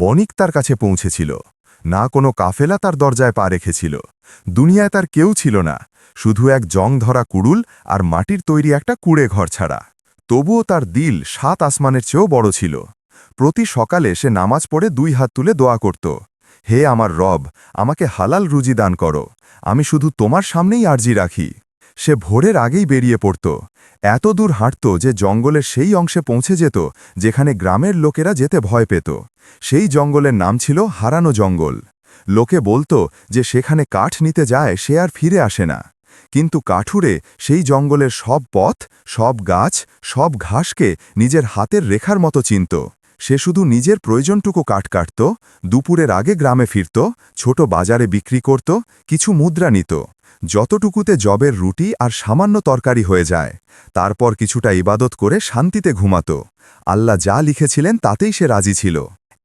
বণিক তার কাছে পৌঁছেছিল। না কোনো কাফেলা তার দরজায় পা রেখেছিল। দুনিয়ায় তার কেউ ছিল না। শুধু এক জং ধরা কুড়ুল আর মাটির তৈরি একটা কুড়ে ঘর ছাড়া। তবুও তার দিল সাত আসমানের চেয়েও বড় ছিল। প্রতি সকালে সে নামাজ পড়ে দুই হাত তুলে দোয়া করত। হে আমার রব, আমাকে হালাল রুজি দান করো। আমি শুধু তোমার সামনেই আর্জি রাখি। সে ভোরের আগেই বেরিয়ে পড়ত। এত দূর হাঁটত যে জঙ্গলের সেই অংশে পৌঁছে যেত, যেখানে গ্রামের লোকেরা যেতে ভয় পেত। সেই জঙ্গলের নাম ছিল হারানো জঙ্গল। লোকে বলতো যে সেখানে কাঠ নিতে যায় সে আর ফিরে আসে না। কিন্তু কাঠুরে সেই জঙ্গলের সব পথ, সব গাছ, সব ঘাসকে নিজের হাতের রেখার মতো চিনত। সে শুধু নিজের প্রয়োজনটুকু কাঠ কাটত, দুপুরের আগে গ্রামে ফিরত, ছোট বাজারে বিক্রি করত, কিছু মুদ্রা নিত। যতটুকুতে জবের রুটি আর সামান্য তরকারি হয়ে যায়, তারপর কিছুটা ইবাদত করে শান্তিতে ঘুমাত। আল্লাহ যা লিখেছিলেন তাতেই সে রাজি ছিল।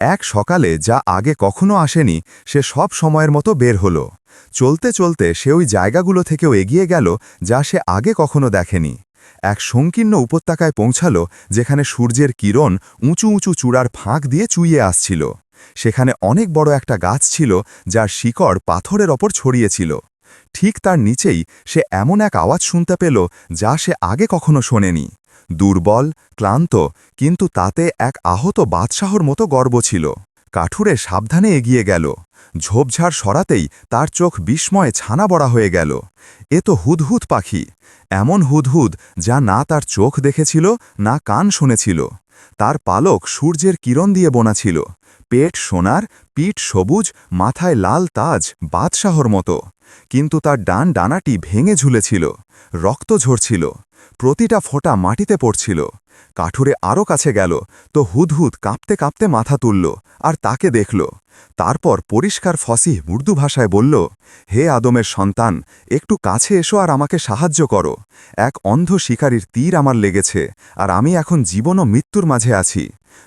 এক সকালে যা আগে কখনো আসেনি, সে সব সময়ের মতো বের হল। চলতে চলতে সে ওই জায়গাগুলো থেকেও এগিয়ে গেল, যা সে আগে কখনো দেখেনি। এক সংকীর্ণ উপত্যকায় পৌঁছাল, যেখানে সূর্যের কিরণ উঁচু উঁচু চূড়ার ফাঁক দিয়ে চুইয়ে আসছিল। সেখানে অনেক বড় একটা গাছ ছিল, যার শিকড় পাথরের ওপর ছড়িয়েছিল ঠিক তার নিচেই সে এমন এক আওয়াজ শুনতে পেল যা সে আগে কখনো শোনেনি। দুর্বল, ক্লান্ত, কিন্তু তাতে এক আহত বাদশাহর মতো গর্ব ছিল। কাঠুরে সাবধানে এগিয়ে গেল। ঝোপঝাড় সরাতেই তার চোখ বিস্ময়ে ছানা বড়া হয়ে গেল। এ তো হুদহুদ পাখি। এমন হুদহুদ যা না তার চোখ দেখেছিল, না কান শুনেছিল। তার পালক সূর্যের কিরণ দিয়ে বোনা ছিল। পেট সোনার, পিঠ সবুজ, মাথায় লাল তাজ, বাদশাহর মতো। কিন্তু তার ডান ডানাটি ভেঙে ঝুলেছিল, রক্ত ঝরছিল, প্রতিটা ফোঁটা মাটিতে পড়ছিল। কাঠুরে আরও কাছে গেল, তো হুদহুদ কাঁপতে কাঁপতে মাথা তুলল আর তাকে দেখল। তারপর পরিষ্কার ফসিহ উর্দু ভাষায় বলল, হে আদমের সন্তান, একটু কাছে এসো আর আমাকে সাহায্য করো। এক অন্ধ শিকারীর তীর আমার লেগেছে আর আমি এখন জীবন ও মৃত্যুর মাঝে আছি।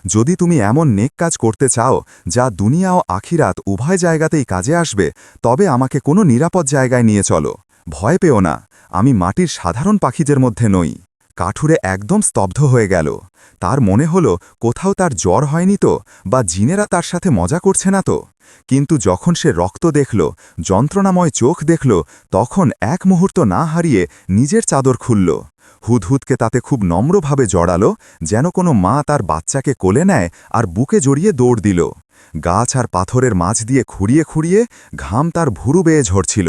যদি তুমি এমন নেক কাজ করতে চাও যা দুনিয়া ও আখিরাত উভয় জায়গাতেই কাজে আসবে, তবে আমাকে কোনো নিরাপদ জায়গায় নিয়ে চলো। ভয় পেও না, আমি মাটির সাধারণ পাখিদের মধ্যে নই। কাঠুরে একদম স্তব্ধ হয়ে গেল। তার মনে হল, কোথাও তার জ্বর হয়নি তো, বা জিনেরা তার সাথে মজা করছে না তো। কিন্তু যখন সে রক্ত দেখল, যন্ত্রণাময় চোখ দেখল, তখন এক মুহূর্ত না হারিয়ে নিজের চাদর খুলল। হুদহুদকে তাতে খুব নম্রভাবে জড়ালো, যেন কোনো মা তার বাচ্চাকে কোলে নেয় আর বুকে জড়িয়ে দৌড় দিল। গাছ আর পাথরের মাঝ দিয়ে খুঁড়িয়ে খুঁড়িয়ে ঘাম তার ভুরু বেয়ে ঝরছিল।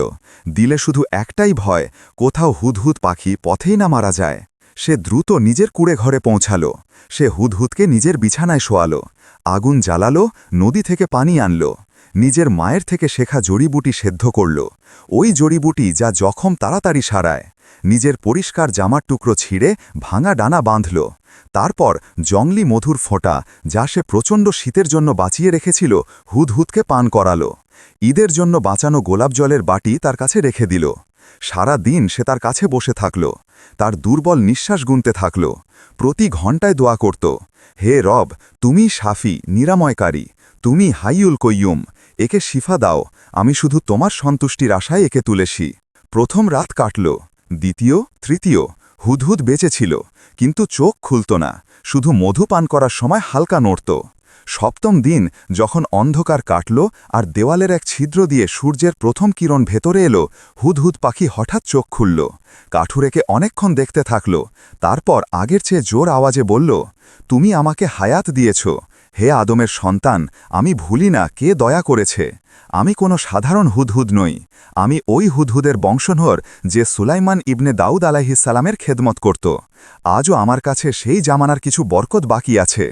দিলে শুধু একটাই ভয়, কোথাও হুদহুদ পাখি পথেই না মারা যায়। সে দ্রুত নিজের কুড়ে ঘরে পৌঁছাল। সে হুদহুদকে নিজের বিছানায় শোয়াল। আগুন জ্বালালো, নদী থেকে পানি আনল। নিজের মায়ের থেকে শেখা জড়িবুটি সেদ্ধ করল। ওই জড়িবুটি যা জখম তাড়াতাড়ি সারায়। নিজের পরিষ্কার জামার টুকরো ছিঁড়ে ভাঙা ডানা বাঁধল। তারপর জংলি মধুর ফোঁটা, যা সে প্রচণ্ড শীতের জন্য বাঁচিয়ে রেখেছিল, হুদহুদকে পান করালো। ঈদের জন্য বাঁচানো গোলাপ জলের বাটি তার কাছে রেখে দিল। সারা দিন সে তার কাছে বসে থাকল, তার দুর্বল নিঃশ্বাস গুনতে থাকল, প্রতি ঘণ্টায় দোয়া করত, হে রব, তুমি সাফি, নিরাময়কারী, তুমি হাইউল কৈয়ুম একে শিফা দাও, আমি শুধু তোমার সন্তুষ্টির আশায় একে তুলেছি। প্রথম রাত কাটল, দ্বিতীয়, তৃতীয়, হুদহুদ বেঁচেছিল কিন্তু চোখ খুলত না, শুধু মধু পান করার সময় হালকা নড়ত। সপ্তম দিন যখন অন্ধকার কাটল আর দেওয়ালের এক ছিদ্র দিয়ে সূর্যের প্রথম কিরণ ভেতরে এলো, হুদহুদ পাখি হঠাৎ চোখ খুলল। কাঠুরেকে অনেকক্ষণ দেখতে থাকল। তারপর আগের চেয়ে জোর আওয়াজে বলল, তুমি আমাকে হায়াত দিয়েছ। হে আদমের সন্তান, আমি ভুলি না কে দয়া করেছে। আমি কোনো সাধারণ হুদহুদ নই। আমি ওই হুদহুদের বংশধর যে সুলাইমান ইবনে দাউদ আলাহিসাল্লামের খেদমত করত। আজও আমার কাছে সেই জামানার কিছু বরকত বাকি আছে।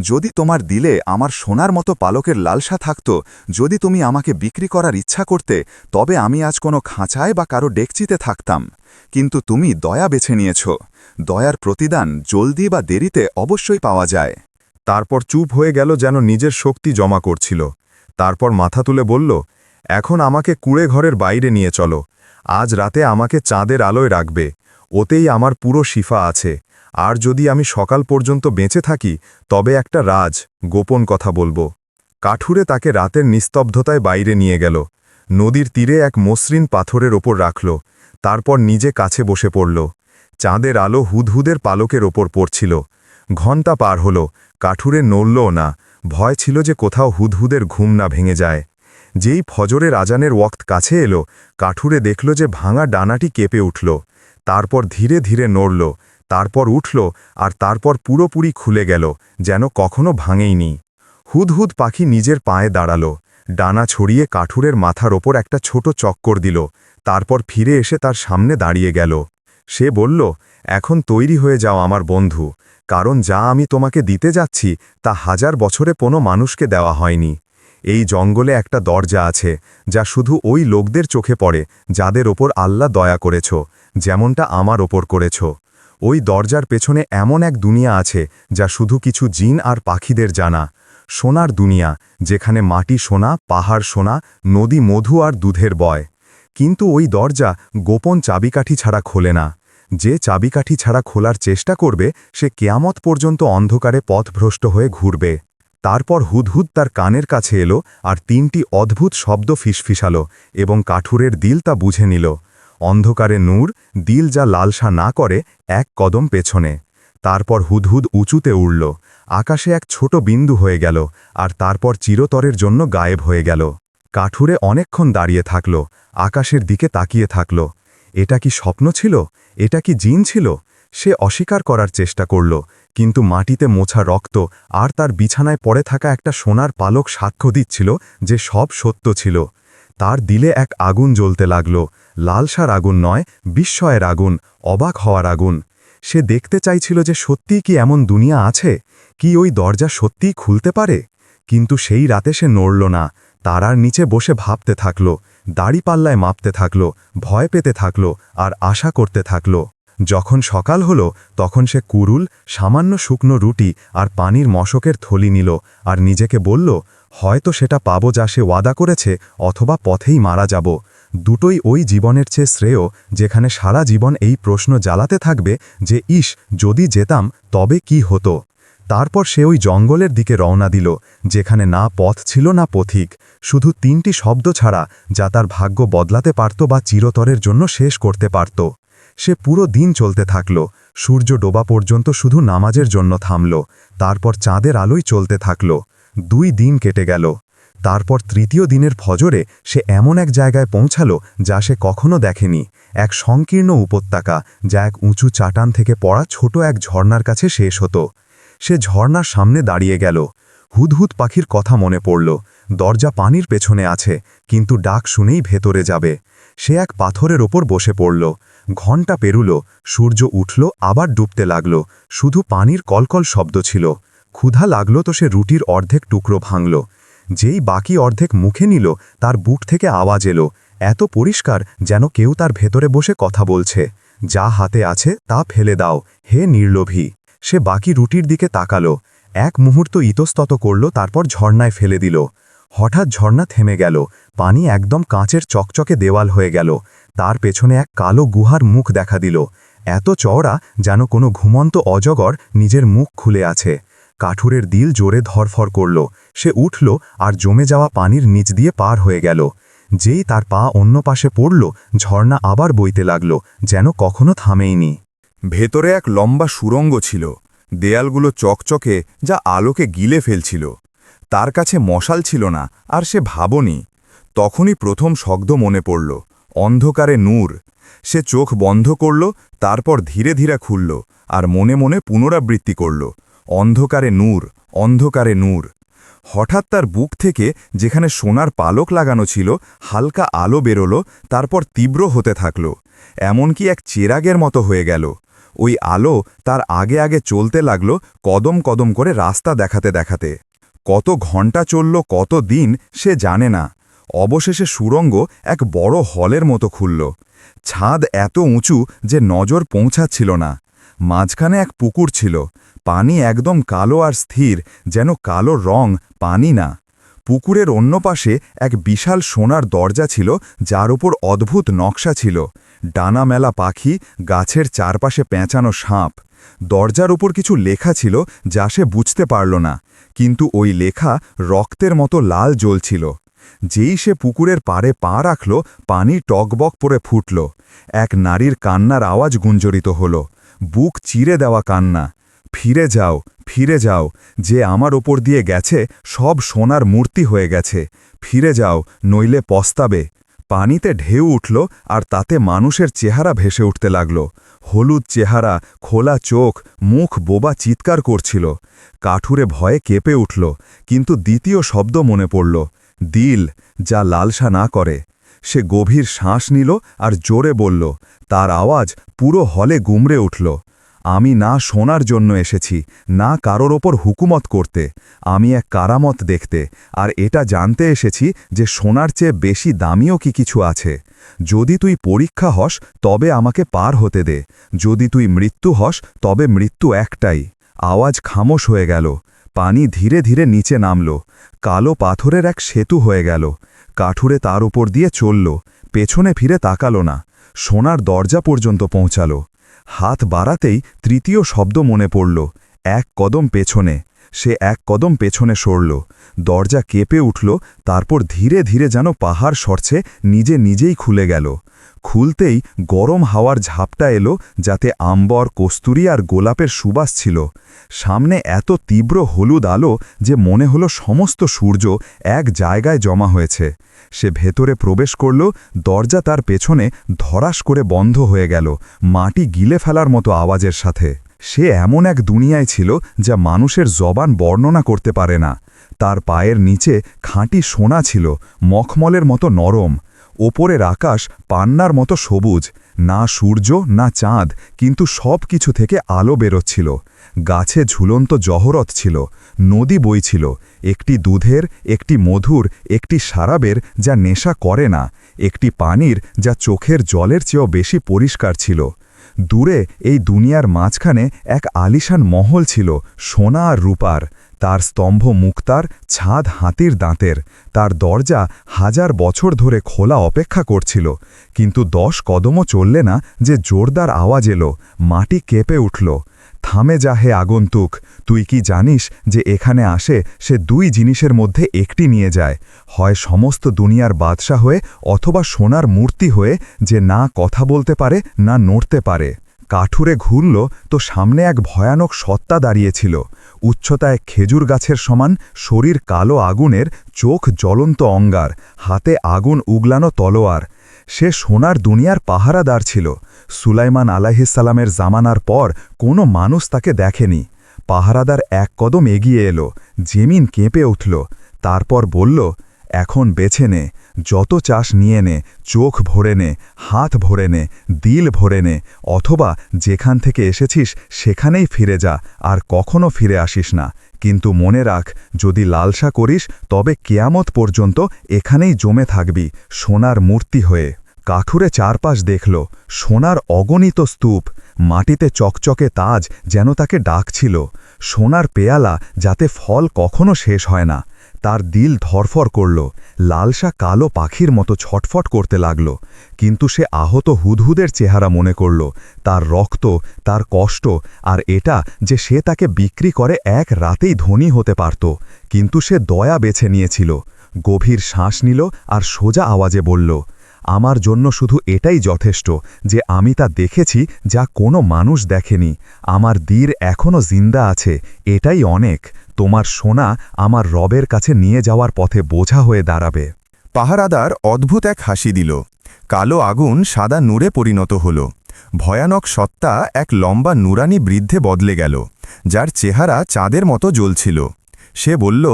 যদি তোমার দিলে আমার সোনার মতো পালকের লালসা থাকত, যদি তুমি আমাকে বিক্রি করার ইচ্ছা করতে, তবে আমি আজ কোনো খাঁচায় বা কারও ডেকচিতে থাকতাম। কিন্তু তুমি দয়া বেছে নিয়েছ। দয়ার প্রতিদান জলদি বা দেরিতে অবশ্যই পাওয়া যায়। তারপর চুপ হয়ে গেল যেন নিজের শক্তি জমা করছিল। তারপর মাথা তুলে বলল, এখন আমাকে কুড়ে ঘরের বাইরে নিয়ে চলো। আজ রাতে আমাকে চাঁদের আলোয় রাখবে। ওতেই আমার পুরো শিফা আছে। আর যদি আমি সকাল পর্যন্ত বেঁচে থাকি, তবে একটা রাজ, গোপন কথা বলব কাঠুরে তাকে রাতের নিস্তব্ধতায় বাইরে নিয়ে গেল। নদীর তীরে এক মসৃণ পাথরের ওপর রাখল। তারপর নিজে কাছে বসে পড়ল। চাঁদের আলো হুদহুদের পালকের ওপর পড়ছিল। ঘণ্টা পার হল, কাঠুরে নড়লও না, ভয় ছিল যে কোথাও হুদহুদের ঘুম না ভেঙে যায়। যেই ফজরের আজানের ওয়াক্ত কাছে এলো, কাঠুরে দেখল যে ভাঙা ডানাটি কেঁপে উঠল। তারপর ধীরে ধীরে নড়ল, তারপর উঠল আর তারপর পুরোপুরি খুলে গেল, যেন কখনো ভাঙেইনি। হুদহুদ পাখি নিজের পায়ে দাঁড়াল, ডানা ছড়িয়ে কাঠুরের মাথার ওপর একটা ছোট চক্কর দিল, তারপর ফিরে এসে তার সামনে দাঁড়িয়ে গেল। সে বলল, এখন তৈরি হয়ে যাও আমার বন্ধু। কারণ যা আমি তোমাকে দিতে যাচ্ছি, তা হাজার বছরে কোনো মানুষকে দেওয়া হয়নি। এই জঙ্গলে একটা দরজা আছে, যা শুধু ওই লোকদের চোখে পড়ে, যাদের ওপর আল্লাহ দয়া করেছ, যেমনটা আমার ওপর করেছ। ওই দরজার পেছনে এমন এক দুনিয়া আছে, যা শুধু কিছু জিন আর পাখিদের জানা। সোনার দুনিয়া, যেখানে মাটি সোনা, পাহাড় সোনা, নদী মধু আর দুধের বয়। কিন্তু ওই দরজা গোপন চাবিকাঠি ছাড়া খোলে না। যে চাবিকাঠি ছাড়া খোলার চেষ্টা করবে, সে কেয়ামত পর্যন্ত অন্ধকারে পথভ্রষ্ট হয়ে ঘুরবে। তারপর হুদহুদ তার কানের কাছে এলো আর তিনটি অদ্ভুত শব্দ ফিসফিসালো এবং কাঠুরের দিল তা বুঝে নিল। অন্ধকারে নূর, দিল যা লালসা না করে, এক কদম পেছনে। তারপর হুদহুদ উঁচুতে উড়ল। আকাশে এক ছোট বিন্দু হয়ে গেল আর তারপর চিরতরের জন্য গায়েব হয়ে গেল। কাঠুরে অনেকক্ষণ দাঁড়িয়ে থাকল, আকাশের দিকে তাকিয়ে থাকল। এটা কি স্বপ্ন ছিল? এটা কি জিন ছিল? সে অস্বীকার করার চেষ্টা করল, কিন্তু মাটিতে মোছা রক্ত আর তার বিছানায় পড়ে থাকা একটা সোনার পালক সাক্ষ্য দিচ্ছিল যে সব সত্য ছিল। তার দিলে এক আগুন জ্বলতে লাগল, লালসার আগুন নয়, বিস্ময়ের আগুন, অবাক হওয়ার আগুন। সে দেখতে চাইছিল যে সত্যিই কি এমন দুনিয়া আছে? কি ওই দরজা সত্যিই খুলতে পারে? কিন্তু সেই রাতে সে নড়ল না তারার নিচে বসে ভাবতে থাকল, দাড়িপাল্লায় মাপতে থাকল, ভয় পেতে থাকল আর আশা করতে থাকল। যখন সকাল হল, তখন সে কুরুল, সামান্য শুকনো রুটি আর পানির মশকের থলি নিল আর নিজেকে বলল, হয়তো সেটা পাবো যা সে ওয়াদা করেছে অথবা পথেই মারা যাব। দুটোই ওই জীবনের চেয়ে শ্রেয়, যেখানে সারা জীবন এই প্রশ্ন জ্বালাতে থাকবে যে, ইস, যদি যেতাম, তবে কি হতো? তারপর সে ওই জঙ্গলের দিকে রওনা দিল, যেখানে না পথ ছিল না পথিক, শুধু তিনটি শব্দ ছাড়া যা তার ভাগ্য বদলাতে পারত বা চিরতরের জন্য শেষ করতে পারত। সে পুরো দিন চলতে থাকল, সূর্য ডোবা পর্যন্ত শুধু নামাজের জন্য থামল, তারপর চাঁদের আলোই চলতে থাকল। দুই দিন কেটে গেল। তারপর তৃতীয় দিনের ফজরে সে এমন এক জায়গায় পৌঁছাল যা সে কখনো দেখেনি, এক সংকীর্ণ উপত্যকা যা এক উঁচু চাটান থেকে পড়া ছোট এক ঝর্ণার কাছে শেষ হতো। সে ঝর্ণার সামনে দাঁড়িয়ে গেল। হুদহুদ পাখির কথা মনে পড়ল। দরজা পানির পেছনে আছে, কিন্তু ডাক শুনেই ভেতরে যাবে। সে এক পাথরের ওপর বসে পড়ল। ঘণ্টা পেরুল, সূর্য উঠল, আবার ডুবতে লাগল। শুধু পানির কলকল শব্দ ছিল। ক্ষুধা লাগল তো সে রুটির অর্ধেক টুকরো ভাঙল। যেই বাকি অর্ধেক মুখে নিল, তার বুক থেকে আওয়াজ এলো। এত পরিষ্কার যেন কেউ তার ভেতরে বসে কথা বলছে। যা হাতে আছে তা ফেলে দাও, হে নির্লোভী। সে বাকি রুটির দিকে তাকালো, এক মুহূর্ত ইতস্তত করল, তারপর ঝর্ণায় ফেলে দিল। হঠাৎ ঝর্ণা থেমে গেল, পানি একদম কাঁচের চকচকে দেওয়াল হয়ে গেল, তার পেছনে এক কালো গুহার মুখ দেখা দিল, এত চওড়া যেন কোনো ঘুমন্ত অজগর নিজের মুখ খুলে আছে। কাঠুরের দিল জোরে ধরফর করল, সে উঠল আর জমে যাওয়া পানির নিচ দিয়ে পার হয়ে গেল। যেই তার পা অন্য পাশে পড়ল, ঝর্ণা আবার বইতে লাগল, যেন কখনো থামেইনি। ভেতরে এক লম্বা সুরঙ্গ ছিল দেয়ালগুলো চকচকে যা আলোকে গিলে ফেলছিল। তার কাছে মশাল ছিল না, আর সে ভাবনি। তখনই প্রথম শব্দ মনে পড়ল, অন্ধকারে নূর। সে চোখ বন্ধ করল, তারপর ধীরে ধীরে খুলল, আর মনে মনে পুনরাবৃত্তি করল, অন্ধকারে নূর অন্ধকারে নূর। হঠাৎ তার বুক থেকে, যেখানে সোনার পালক লাগানো ছিল, হালকা আলো বেরোল, তারপর তীব্র হতে থাকল, এমনকি এক চেরাগের মতো হয়ে গেল। ওই আলো তার আগে আগে চলতে লাগল কদম কদম করে রাস্তা দেখাতে দেখাতে। কত ঘণ্টা চলল, কত দিন, সে জানে না। অবশেষে সুরঙ্গ এক বড় হলের মতো খুলল। ছাদ এত উঁচু যে নজর পৌঁছাচ্ছিল না। মাঝখানে এক পুকুর ছিল। পানি একদম কালো আর স্থির, যেন কালো রং, পানি না। পুকুরের অন্য পাশে এক বিশাল সোনার দরজা ছিল, যার উপর অদ্ভুত নকশা ছিল। ডানা মেলা পাখি, গাছের চারপাশে পেঁচানো সাঁপ। দরজার উপর কিছু লেখা ছিল, যা সে বুঝতে পারল না। কিন্তু ওই লেখা রক্তের মতো লাল জ্বলছিল। যেই সে পুকুরের পাড়ে পা রাখল, পানি টকবক পরে ফুটল। এক নারীর কান্নার আওয়াজ গুঞ্জরিত হল। বুক চিরে দেওয়া কান্না। ফিরে যাও ফিরে যাও, যে আমার ওপর দিয়ে গেছে, সব সোনার মূর্তি হয়ে গেছে। ফিরে যাও, নইলে পস্তাবে। পানিতে ঢেউ উঠল আর তাতে মানুষের চেহারা ভেসে উঠতে লাগল। হলুদ চেহারা, খোলা চোখ, মুখ বোবা চিৎকার করছিল। কাঠুরে ভয়ে কেঁপে উঠল, কিন্তু দ্বিতীয় শব্দ মনে পড়ল, দিল, যা লালসা না করে। সে গভীর শ্বাস নিল আর জোরে বলল, তার আওয়াজ পুরো হলে গুমড়ে উঠল। আমি না শোনার জন্য এসেছি, না কারোর ওপর হুকুমত করতে। আমি এক কারামত দেখতে, আর এটা জানতে এসেছি যে সোনার চেয়ে বেশি দামিও কি কিছু আছে। যদি তুই পরীক্ষা হস, তবে আমাকে পার হতে দে। যদি তুই মৃত্যু হস, তবে মৃত্যু একটাই। আওয়াজ খামোশ হয়ে গেল। পানি ধীরে ধীরে নিচে নামল। কালো পাথরের এক সেতু হয়ে গেল। কাঠুরে তার উপর দিয়ে চলল। পেছনে ফিরে তাকালো না। সোনার দরজা পর্যন্ত পৌঁছালো। হাত বাড়াতেই তৃতীয় শব্দ মনে পড়ল। এক কদম পেছনে। সে এক কদম পেছনে সরল। দরজা কেঁপে উঠল, তারপর ধীরে ধীরে যেন পাহাড় সরছে, নিজে নিজেই খুলে গেল। খুলতেই গরম হাওয়ার ঝাপটা এলো যাতে আম্বর, কস্তুরি আর গোলাপের সুবাস ছিল। সামনে এত তীব্র হলুদ আলো যে মনে হলো সমস্ত সূর্য এক জায়গায় জমা হয়েছে। সে ভেতরে প্রবেশ করল, দরজা তার পেছনে ধরাস করে বন্ধ হয়ে গেল, মাটি গিলে ফেলার মতো আওয়াজের সাথে। সে এমন এক দুনিয়ায় ছিল যা মানুষের জবান বর্ণনা করতে পারে না। তার পায়ের নিচে খাঁটি সোনা ছিল, মখমলের মতো নরম। ওপরের আকাশ পান্নার মতো সবুজ, না সূর্য, না চাঁদ, কিন্তু সব কিছু থেকে আলো বেরোচ্ছিল। গাছে ঝুলন্ত জহরত ছিল, নদী বইছিল একটি দুধের, একটি মধুর, একটি সারাবের যা নেশা করে না, একটি পানির যা চোখের জলের চেয়েও বেশি পরিষ্কার ছিল। দূরে এই দুনিয়ার মাঝখানে এক আলিশান মহল ছিল, সোনা আর রূপার। তার স্তম্ভ মুক্তার ছাদ হাতির দাঁতের। তার দরজা হাজার বছর ধরে খোলা অপেক্ষা করছিল। কিন্তু দশ কদমও চললে না যে জোরদার আওয়াজ এলো, মাটি কেঁপে উঠল। থামে যা হে আগন্তুক, তুই কি জানিস যে এখানে আসে সে দুই জিনিসের মধ্যে একটি নিয়ে যায়? হয় সমস্ত দুনিয়ার বাদশা হয়ে অথবা সোনার মূর্তি হয়ে যে না কথা বলতে পারে, না নড়তে পারে। কাঠুরে ঘুরল তো সামনে এক ভয়ানক সত্তা দাঁড়িয়েছিল। উচ্চতায় খেজুর গাছের সমান শরীর কালো আগুনের চোখ জ্বলন্ত অঙ্গার, হাতে আগুন উগলানো তলোয়ার। সে সোনার দুনিয়ার পাহারাদার ছিল। সুলাইমান আলাহিসাল্লামের জামানার পর কোনো মানুষ তাকে দেখেনি। পাহারাদার এক কদম এগিয়ে এলো, জেমিন কেঁপে উঠল, তারপর বলল, এখন বেছে নে। যত চাষ নিয়ে নে, চোখ ভরে নে, হাত ভরে নে, দিল ভরে নে, অথবা যেখান থেকে এসেছিস সেখানেই ফিরে যা, আর কখনো ফিরে আসিস না। কিন্তু মনে রাখ, যদি লালসা করিস, তবে কেয়ামত পর্যন্ত এখানেই জমে থাকবি, সোনার মূর্তি হয়ে। কাঠুরে চারপাশ দেখল, সোনার অগণিত স্তূপ, মাটিতে চকচকে তাজ যেন তাকে ডাকছিল, সোনার পেয়ালা যাতে ফল কখনো শেষ হয় না। তার দিল ধরফর করল। লালসা কালো পাখির মতো ছটফট করতে লাগল। কিন্তু সে আহত হুদহুদের চেহারা মনে করল, তার রক্ত, তার কষ্ট, আর এটা যে সে তাকে বিক্রি করে এক রাতেই ধনী হতে পারত। কিন্তু সে দয়া বেছে নিয়েছিল। গভীর শ্বাস নিল আর সোজা আওয়াজে বলল আমার জন্য শুধু এটাই যথেষ্ট যে আমি তা দেখেছি যা কোনো মানুষ দেখেনি। আমার দীর এখনও জিন্দা আছে, এটাই অনেক। তোমার সোনা আমার রবের কাছে নিয়ে যাওয়ার পথে বোঝা হয়ে দাঁড়াবে। পাহারাদার অদ্ভুত এক হাসি দিল। কালো আগুন সাদা নূরে পরিণত হল। ভয়ানক সত্তা এক লম্বা নুরানি বৃদ্ধে বদলে গেল, যার চেহারা চাঁদের মতো জ্বলছিল। সে বলল,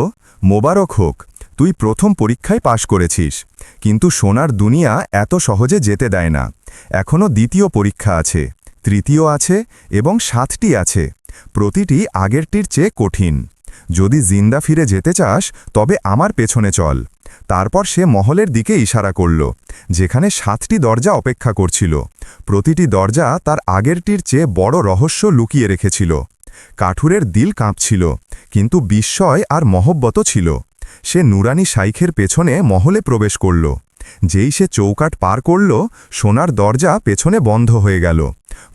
মোবারক হোক তুই প্রথম পরীক্ষায় পাশ করেছিস। কিন্তু সোনার দুনিয়া এত সহজে যেতে দেয় না। এখনও দ্বিতীয় পরীক্ষা আছে, তৃতীয় আছে এবং সাতটি আছে। প্রতিটি আগেরটির চেয়ে কঠিন। যদি জিন্দা ফিরে যেতে চাস, তবে আমার পেছনে চল। তারপর সে মহলের দিকে ইশারা করল, যেখানে সাতটি দরজা অপেক্ষা করছিল। প্রতিটি দরজা তার আগেরটির চেয়ে বড় রহস্য লুকিয়ে রেখেছিল। কাঠুরের দিল কাঁপছিল, কিন্তু বিস্ময় আর মহব্বত ছিল। সে নুরানি শাইখের পেছনে মহলে প্রবেশ করল। যেই সে চৌকাট পার করল, সোনার দরজা পেছনে বন্ধ হয়ে গেল।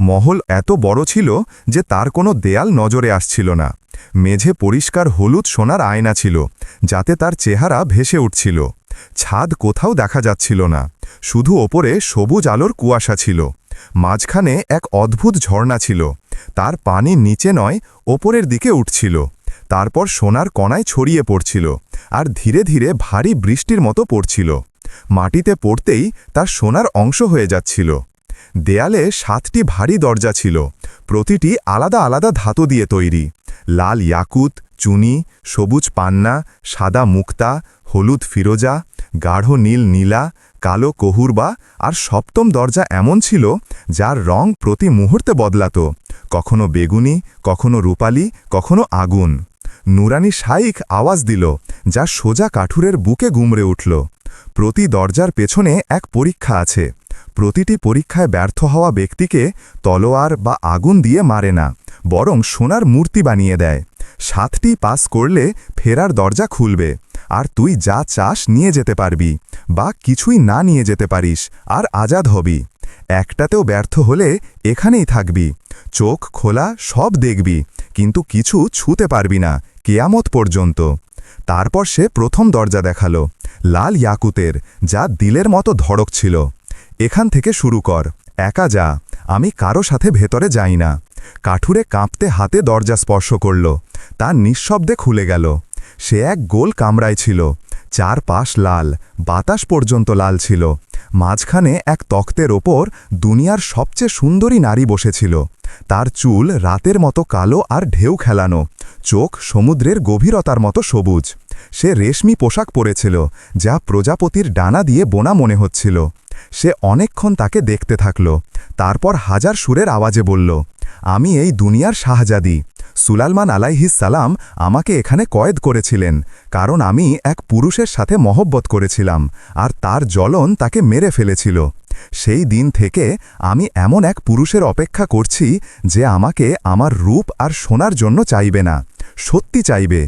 মহল এত বড় ছিল যে তার কোনো দেয়াল নজরে আসছিল না। মেঝে পরিষ্কার হলুদ সোনার আয়না ছিল, যাতে তার চেহারা ভেসে উঠছিল। ছাদ কোথাও দেখা যাচ্ছিল না, শুধু ওপরে সবুজ আলোর কুয়াশা ছিল। মাঝখানে এক অদ্ভুত ঝর্ণা ছিল, তার পানি নিচে নয়, ওপরের দিকে উঠছিল। তারপর সোনার কণায় ছড়িয়ে পড়ছিল আর ধীরে ধীরে ভারী বৃষ্টির মতো পড়ছিল। মাটিতে পড়তেই তার সোনার অংশ হয়ে যাচ্ছিল। দেয়ালে সাতটি ভারী দরজা ছিল, প্রতিটি আলাদা আলাদা ধাতু দিয়ে তৈরি। লাল ইয়াকুত, চুনি, সবুজ পান্না, সাদা মুক্তা, হলুদ ফিরোজা, গাঢ় নীল নীলা, কালো কহুরবা আর সপ্তম দরজা এমন ছিল যার রং প্রতি মুহূর্তে বদলাত, কখনো বেগুনি, কখনো রূপালি, কখনো আগুন। নুরানি শাইখ আওয়াজ দিল, যা সোজা কাঠুরের বুকে গুমড়ে উঠল। প্রতি দরজার পেছনে এক পরীক্ষা আছে। প্রতিটি পরীক্ষায় ব্যর্থ হওয়া ব্যক্তিকে তলোয়ার বা আগুন দিয়ে মারে না, বরং সোনার মূর্তি বানিয়ে দেয়। সাতটি পাস করলে ফেরার দরজা খুলবে, আর তুই যা চাস নিয়ে যেতে পারবি, বা কিছুই না নিয়ে যেতে পারিস, আর আজাদ হবি। একটাতেও ব্যর্থ হলে এখানেই থাকবি, চোখ খোলা সব দেখবি, কিন্তু কিছু ছুতে পারবি না কেয়ামত পর্যন্ত। তারপর সে প্রথম দরজা দেখাল, লাল ইয়াকুতের, যা দিলের মতো ধড়ক ছিল। এখান থেকে শুরু কর, একা যা, আমি কারও সাথে ভেতরে যাই না। কাঠুরে কাঁপতে হাতে দরজা স্পর্শ করল তা নিঃশব্দে খুলে গেল। সে এক গোল কামরায় ছিল চার পাশ লাল, বাতাস পর্যন্ত লাল ছিল। মাঝখানে এক তক্তের ওপর দুনিয়ার সবচেয়ে সুন্দরী নারী বসেছিল। তার চুল রাতের মতো কালো আর ঢেউ খেলানো, চোখ সমুদ্রের গভীরতার মতো সবুজ। সে রেশমি পোশাক পরেছিল, যা প্রজাপতির ডানা দিয়ে বোনা মনে হচ্ছিল। সে অনেকক্ষণ তাকে দেখতে থাকল, তারপর হাজার সুরের আওয়াজে বলল আমি এই দুনিয়ার শাহজাদি। সুলালমান সালাম আমাকে এখানে কয়েদ করেছিলেন, কারণ আমি এক পুরুষের সাথে মহব্বত করেছিলাম, আর তার জ্বলন তাকে মেরে ফেলেছিল। সেই দিন থেকে আমি এমন এক পুরুষের অপেক্ষা করছি যে আমাকে আমার রূপ আর সোনার জন্য চাইবে না, সত্যি চাইবে।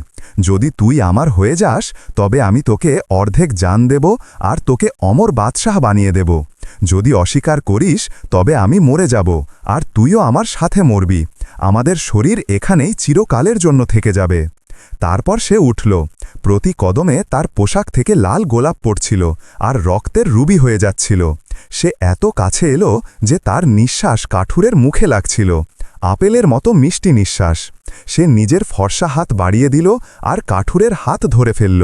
যদি তুই আমার হয়ে যাস, তবে আমি তোকে অর্ধেক জান দেব আর তোকে অমর বাদশাহ বানিয়ে দেব। যদি অস্বীকার করিস, তবে আমি মরে যাব, আর তুইও আমার সাথে মরবি। আমাদের শরীর এখানেই চিরকালের জন্য থেকে যাবে। তারপর সে উঠল। প্রতি কদমে তার পোশাক থেকে লাল গোলাপ পড়ছিল, আর রক্তের রুবি হয়ে যাচ্ছিল। সে এত কাছে এলো যে তার নিঃশ্বাস কাঠুরের মুখে লাগছিল। আপেলের মতো মিষ্টি নিঃশ্বাস। সে নিজের ফর্সা হাত বাড়িয়ে দিল আর কাঠুরের হাত ধরে ফেলল।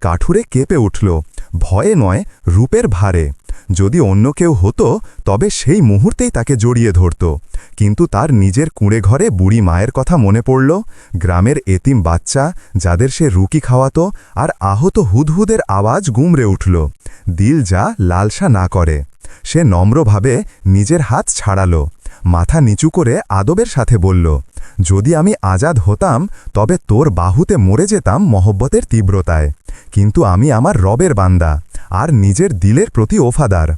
কাঠুরে কেঁপে উঠল। ভয়ে নয়, রূপের ভারে। যদি অন্য কেউ হতো, তবে সেই মুহূর্তেই তাকে জড়িয়ে ধরত। কিন্তু তার নিজের কুঁড়ে ঘরে বুড়ি মায়ের কথা মনে পড়ল। গ্রামের এতিম বাচ্চা, যাদের সে রুকি খাওয়াতো, আর আহত হুদহুদের আওয়াজ গুমড়ে উঠল। দিল যা লালসা না করে। সে নম্রভাবে নিজের হাত ছাড়ালো। মাথা নিচু করে আদবের সাথে বলল, যদি আমি আজাদ হতাম, তবে তোর বাহুতে মরে যেতাম মহব্বতের তীব্রতায়। কিন্তু আমি আমার রবের বান্দা, আর নিজের দিলের প্রতি ওফাদার।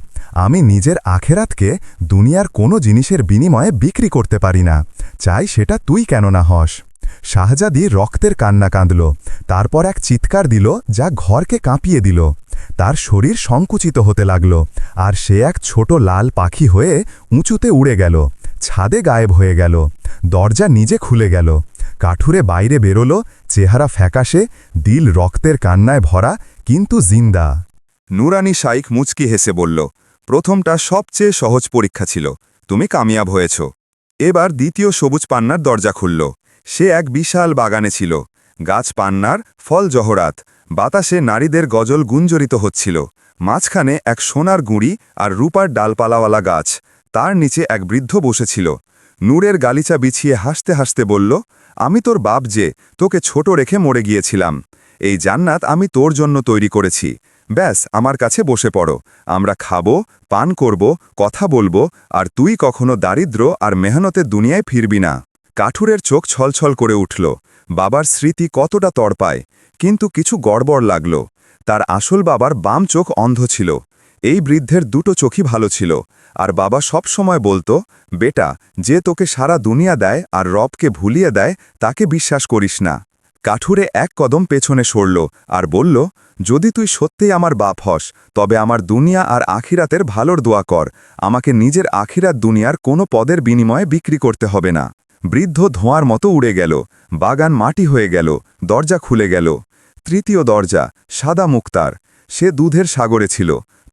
আমি নিজের আখেরাতকে দুনিয়ার কোনো জিনিসের বিনিময়ে বিক্রি করতে পারি না। চাই সেটা তুই কেন না হস। শাহজাদি রক্তের কান্না কাঁদল, তারপর এক চিৎকার দিল যা ঘরকে কাঁপিয়ে দিল। তার শরীর সংকুচিত হতে লাগল, আর সে এক ছোট লাল পাখি হয়ে উঁচুতে উড়ে গেল। ছাদে গায়েব হয়ে গেল। দরজা নিজে খুলে গেল। কাঠুরে বাইরে বেরোলো, চেহারা ফ্যাকাশে, দিল রক্তের কান্নায় ভরা, কিন্তু জিন্দা। নুরানি শাইক মুচকি হেসে বলল, প্রথমটা সবচেয়ে সহজ পরীক্ষা ছিল। তুমি কামিয়াব হয়েছ। এবার দ্বিতীয় সবুজ পান্নার দরজা খুলল। সে এক বিশাল বাগানে ছিল। গাছ পান্নার ফল জহরাত। বাতাসে নারীদের গজল গুঞ্জরিত হচ্ছিল। মাঝখানে এক সোনার গুঁড়ি আর রূপার ডালপালাওয়ালা গাছ। তার নিচে এক বৃদ্ধ বসেছিল। নূরের গালিচা বিছিয়ে হাসতে হাসতে বলল, আমি তোর বাপ যে, তোকে ছোট রেখে মরে গিয়েছিলাম। এই জান্নাত আমি তোর জন্য তৈরি করেছি। ব্যাস, আমার কাছে বসে পড়ো। আমরা খাব, পান করব, কথা বলব, আর তুই কখনো দারিদ্র আর মেহনতের দুনিয়ায় ফিরবি না। কাঠুরের চোখ ছলছল করে উঠল। বাবার স্মৃতি কতটা তড়পায়, কিন্তু কিছু গড়বড় লাগল। তার আসল বাবার বাম চোখ অন্ধ ছিল। এই বৃদ্ধের দুটো চোখই ভালো ছিল। আর বাবা সব সময় বলতো, বেটা, যে তোকে সারা দুনিয়া দেয় আর রবকে ভুলিয়ে দেয়, তাকে বিশ্বাস করিস না। কাঠুরে এক কদম পেছনে সরল আর বলল, যদি তুই সত্যিই আমার বাপ হস, তবে আমার দুনিয়া আর আখিরাতের ভালোর দোয়া কর। আমাকে নিজের আখিরাত দুনিয়ার কোনো পদের বিনিময়ে বিক্রি করতে হবে না। বৃদ্ধ ধোঁয়ার মতো উড়ে গেল, বাগান মাটি হয়ে গেল, দরজা খুলে গেল। তৃতীয় দরজা, সাদা মুক্তার। সে দুধের সাগরে ছিল।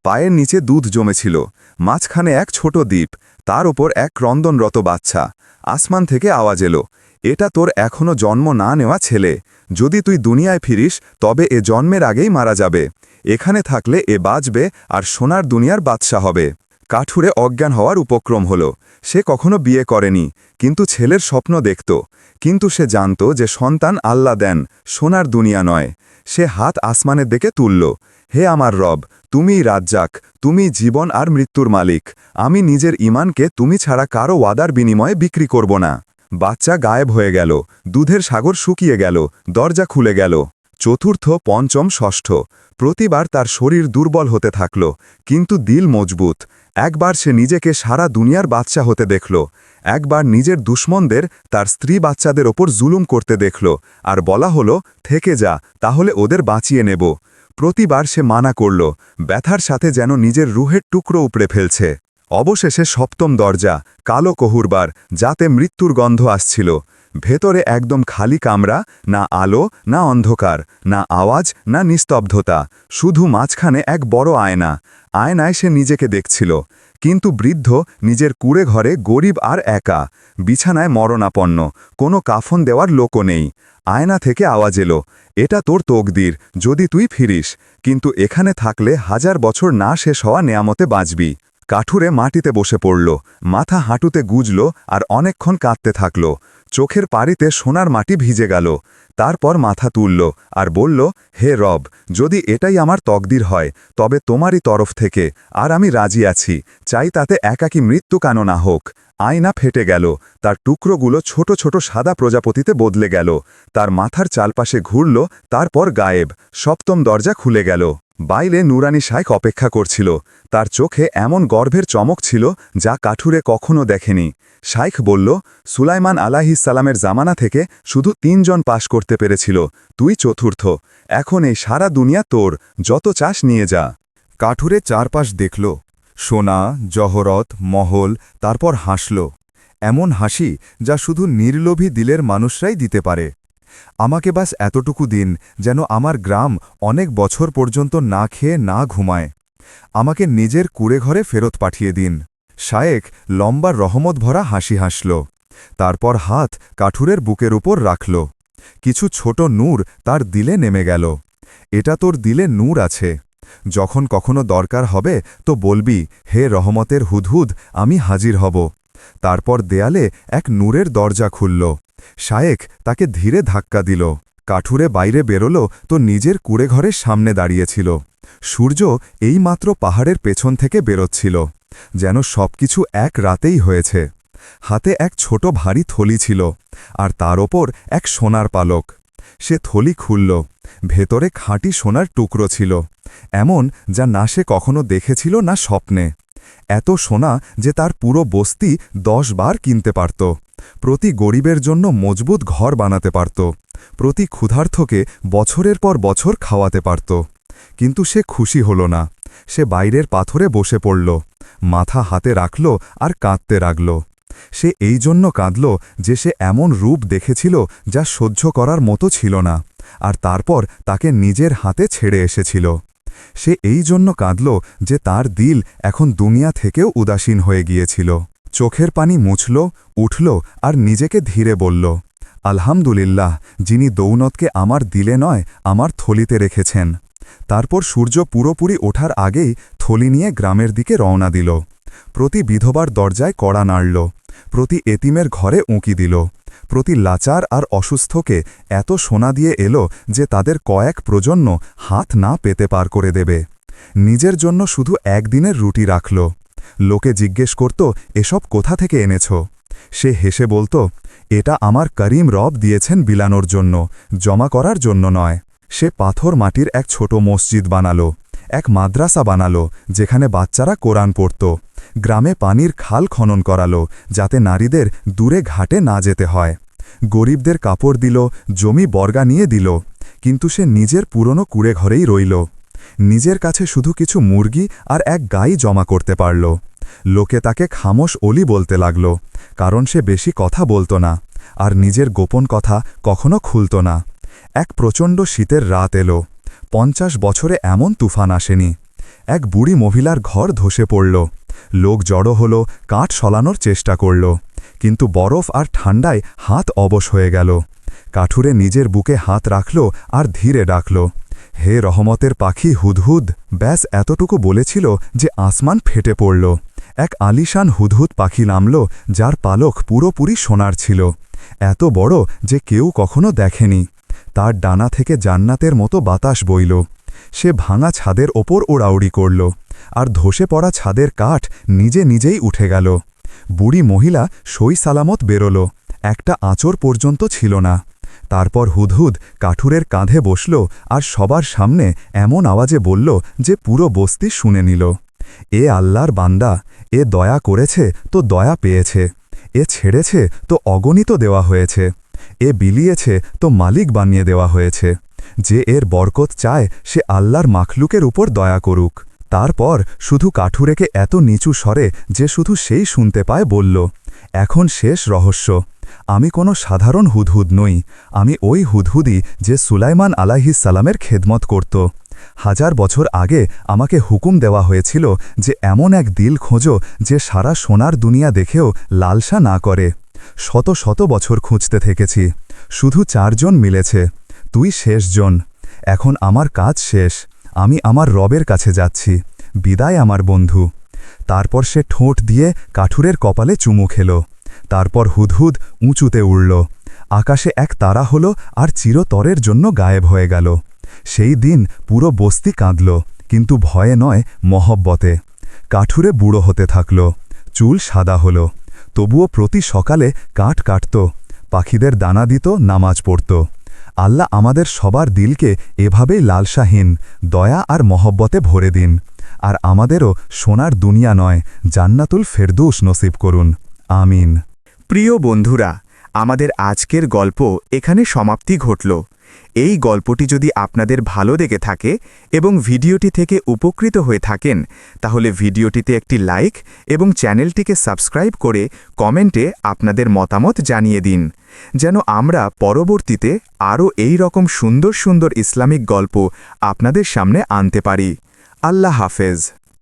পায়ের নিচে দুধ জমেছিল, মাঝখানে এক ছোট দ্বীপ, তার ওপর এক ক্রন্দনরত বাচ্চা। আসমান থেকে আওয়াজ এলো, এটা তোর এখনও জন্ম না নেওয়া ছেলে। যদি তুই দুনিয়ায় ফিরিস, তবে এ জন্মের আগেই মারা যাবে। এখানে থাকলে এ বাঁচবে আর সোনার দুনিয়ার বাদশা হবে। কাঠুরে অজ্ঞান হওয়ার উপক্রম হল। সে কখনো বিয়ে করেনি, কিন্তু ছেলের স্বপ্ন দেখত। কিন্তু সে জানত যে সন্তান আল্লাহ দেন, সোনার দুনিয়া নয়। সে হাত আসমানের দিকে তুলল, হে আমার রব তুমি রাজ্জাক তুমি জীবন আর মৃত্যুর মালিক। আমি নিজের ইমানকে তুমি ছাড়া কারও ওয়াদার বিনিময়ে বিক্রি করব না। বাচ্চা গায়েব হয়ে গেল, দুধের সাগর শুকিয়ে গেল, দরজা খুলে গেল। চতুর্থ, পঞ্চম, ষষ্ঠ। প্রতিবার তার শরীর দুর্বল হতে থাকল, কিন্তু দিল মজবুত। একবার সে নিজেকে সারা দুনিয়ার বাচ্চা হতে দেখল। একবার নিজের দুশ্মনদের তার স্ত্রী বাচ্চাদের ওপর জুলুম করতে দেখল। আর বলা হলো, থেকে যা, তাহলে ওদের বাঁচিয়ে নেব। প্রতিবার সে মানা করল, ব্যথার সাথে যেন নিজের রুহের টুকরো উপড়ে ফেলছে। অবশেষে সপ্তম দরজা, কালো কহুরবার, যাতে মৃত্যুর গন্ধ আসছিল। ভেতরে একদম খালি কামরা, না আলো, না অন্ধকার, না আওয়াজ, না নিস্তব্ধতা, শুধু মাঝখানে এক বড় আয়না। আয়নায় সে নিজেকে দেখছিল, কিন্তু বৃদ্ধ নিজের কুড়ে ঘরে গরিব আর একা। বিছানায় মরণাপন্ন, কোনো কাফন দেওয়ার লোকও নেই। আয়না থেকে আওয়াজ এলো, এটা তোর তকদির, যদি তুই ফিরিস, কিন্তু এখানে থাকলে হাজার বছর না শেষ হওয়া নেয়ামতে বাঁচবি। কাঠুরে মাটিতে বসে পড়ল, মাথা হাঁটুতে গুজল আর অনেকক্ষণ কাঁদতে থাকল। চোখের পাড়িতে সোনার মাটি ভিজে গেল। তারপর মাথা তুলল আর বলল, হে রব, যদি এটাই আমার তকদির হয়, তবে তোমারই তরফ থেকে আর আমি রাজি আছি। চাই তাতে একাকী মৃত্যু কেন না হোক। আয়না ফেটে গেল। তার টুকরোগুলো ছোট ছোট সাদা প্রজাপতিতে বদলে গেল। তার মাথার চালপাশে ঘুরল, তারপর গায়েব। সপ্তম দরজা খুলে গেল। বাইরে নুরানি শাইখ অপেক্ষা করছিল। তার চোখে এমন গর্ভের চমক ছিল যা কাঠুরে কখনো দেখেনি। শাইখ বলল, সুলাইমান আলাহিসাল্লামের জামানা থেকে শুধু তিনজন পাশ করতে পেরেছিল, তুই চতুর্থ। এখন এই সারা দুনিয়া তোর, যত চাষ নিয়ে যা। কাঠুরে চারপাশ দেখল। সোনা, জহরত, মহল, তারপর হাসল। এমন হাসি যা শুধু নির্লোভী দিলের মানুষরাই দিতে পারে। আমাকে বাস এতটুকু দিন যেন আমার গ্রাম অনেক বছর পর্যন্ত না খেয়ে না ঘুমায়। আমাকে নিজের কুড়ে ঘরে ফেরত পাঠিয়ে দিন। শায়েক লম্বা রহমত ভরা হাসি হাসল। তারপর হাত কাঠুরের বুকের উপর রাখল। কিছু ছোট নূর তার দিলে নেমে গেল। এটা তোর দিলে নূর আছে। যখন কখনো দরকার হবে তো বলবি, হে রহমতের হুদহুদ, আমি হাজির হব। তারপর দেয়ালে এক নূরের দরজা খুলল। শায়েক তাকে ধীরে ধাক্কা দিল। কাঠুরে বাইরে বেরোল তো নিজের কুড়েঘরের সামনে দাঁড়িয়েছিল। সূর্য এইমাত্র পাহাড়ের পেছন থেকে বেরোচ্ছিল, যেন সবকিছু এক রাতেই হয়েছে। হাতে এক ছোট ভারী থলি ছিল, আর তার ওপর এক সোনার পালক। সে থলি খুলল, ভেতরে খাঁটি সোনার টুকরো ছিল, এমন যা না সে কখনো দেখেছিল না স্বপ্নে। এত সোনা যে তার পুরো বস্তি দশ বার কিনতে পারত। প্রতি গরিবের জন্য মজবুত ঘর বানাতে পারত। প্রতি ক্ষুধার্থকে বছরের পর বছর খাওয়াতে পারত। কিন্তু সে খুশি হল না। সে বাইরের পাথরে বসে পড়ল। মাথা হাতে রাখল আর কাঁদতে রাগল সে এই জন্য কাঁদল যে সে এমন রূপ দেখেছিল যা সহ্য করার মতো ছিল না। আর তারপর তাকে নিজের হাতে ছেড়ে এসেছিল। সে এই জন্য কাঁদল যে তার দিল এখন দুনিয়া থেকেও উদাসীন হয়ে গিয়েছিল। চোখের পানি মুছল, উঠল আর নিজেকে ধীরে বলল, আলহামদুলিল্লাহ, যিনি দৌনতকে আমার দিলে নয়, আমার থলিতে রেখেছেন। তারপর সূর্য পুরোপুরি ওঠার আগেই থলি নিয়ে গ্রামের দিকে রওনা দিল। প্রতি বিধবার দরজায় কড়া নাড়ল, প্রতি এতিমের ঘরে উঁকি দিল। প্রতি লাচার আর অসুস্থকে এত সোনা দিয়ে এলো যে তাদের কয়েক প্রজন্ম হাত না পেতে পার করে দেবে। নিজের জন্য শুধু একদিনের রুটি রাখল। লোকে জিজ্ঞেস করত, এসব কোথা থেকে এনেছ? সে হেসে বলতো, এটা আমার করিম রব দিয়েছেন বিলানোর জন্য, জমা করার জন্য নয়। সে পাথর মাটির এক ছোট মসজিদ বানালো, এক মাদ্রাসা বানালো, যেখানে বাচ্চারা কোরআন পড়ত। গ্রামে পানির খাল খনন করালো, যাতে নারীদের দূরে ঘাটে না যেতে হয়। গরিবদের কাপড় দিল, জমি বর্গা নিয়ে দিল, কিন্তু সে নিজের পুরনো কুড়ে ঘরেই রইল। নিজের কাছে শুধু কিছু মুরগি আর এক গাই জমা করতে পারল। লোকে তাকে খামোশ অলি বলতে লাগল, কারণ সে বেশি কথা বলতো না, আর নিজের গোপন কথা কখনো খুলত না। এক প্রচণ্ড শীতের রাত এলো। পঞ্চাশ বছরে এমন তুফান আসেনি। এক বুড়ি মহিলার ঘর ধসে পড়ল। লোক জড়ো হল, কাঠ সলানোর চেষ্টা করল। কিন্তু বরফ আর ঠান্ডায় হাত অবশ হয়ে গেল। কাঠুরে নিজের বুকে হাত রাখল আর ধীরে ডাকল। হে রহমতের পাখি হুদহুদ, ব্যাস এতটুকু বলেছিল যে আসমান ফেটে পড়ল। এক আলিশান হুদহুদ পাখি নামল, যার পালক পুরোপুরি সোনার ছিল। এত বড় যে কেউ কখনো দেখেনি। তার ডানা থেকে জান্নাতের মতো বাতাস বইল। সে ভাঙা ছাদের ওপর ওড়াউড়ি করল, আর ধসে পড়া ছাদের কাঠ নিজে নিজেই উঠে গেল। বুড়ি মহিলা সই সালামত বেরোল, একটা আঁচর পর্যন্ত ছিল না। তারপর হুদহুদ কাঠুরের কাঁধে বসল আর সবার সামনে এমন আওয়াজে বলল যে পুরো বস্তি শুনে নিল। এ আল্লাহর বান্দা, এ দয়া করেছে তো দয়া পেয়েছে, এ ছেড়েছে তো অগণিত দেওয়া হয়েছে। এ বিলিয়েছে তো মালিক বানিয়ে দেওয়া হয়েছে। যে এর বরকত চায়, সে আল্লাহর মাখলুকের উপর দয়া করুক। তারপর শুধু কাঠুরেকে এত নিচু স্বরে যে শুধু সেই শুনতে পায় বলল, এখন শেষ রহস্য। আমি কোনো সাধারণ হুদহুদ নই। আমি ওই হুদহুদি যে সুলাইমান সালামের খেদমত করত। হাজার বছর আগে আমাকে হুকুম দেওয়া হয়েছিল যে এমন এক দিল খোঁজো যে সারা সোনার দুনিয়া দেখেও লালসা না করে। শত শত বছর খুঁজতে থেকেছি। শুধু চারজন মিলেছে। তুই শেষজন। এখন আমার কাজ শেষ। আমি আমার রবের কাছে যাচ্ছি। বিদায় আমার বন্ধু। তারপর সে ঠোঁট দিয়ে কাঠুরের কপালে চুমু খেল। তারপর হুদহুদ উঁচুতে উড়ল। আকাশে এক তারা হল আর চিরতরের জন্য গায়েব হয়ে গেল। সেই দিন পুরো বস্তি কাঁদল, কিন্তু ভয়ে নয় মহব্বতে। কাঠুরে বুড়ো হতে থাকল। চুল সাদা হল। তবুও প্রতি সকালে কাঠ কাটত, পাখিদের দানা দিত, নামাজ পড়ত। আল্লাহ আমাদের সবার দিলকে এভাবেই লালসাহীন, দয়া আর মহব্বতে ভরে দিন। আর আমাদেরও সোনার দুনিয়া নয়, জান্নাতুল ফেরদৌস নসিব করুন। আমিন। প্রিয় বন্ধুরা, আমাদের আজকের গল্প এখানে সমাপ্তি ঘটল। এই গল্পটি যদি আপনাদের ভালো লেগে থাকে এবং ভিডিওটি থেকে উপকৃত হয়ে থাকেন, তাহলে ভিডিওটিতে একটি লাইক এবং চ্যানেলটিকে সাবস্ক্রাইব করে কমেন্টে আপনাদের মতামত জানিয়ে দিন, যেন আমরা পরবর্তীতে আরও এই রকম সুন্দর সুন্দর ইসলামিক গল্প আপনাদের সামনে আনতে পারি। আল্লাহ হাফেজ।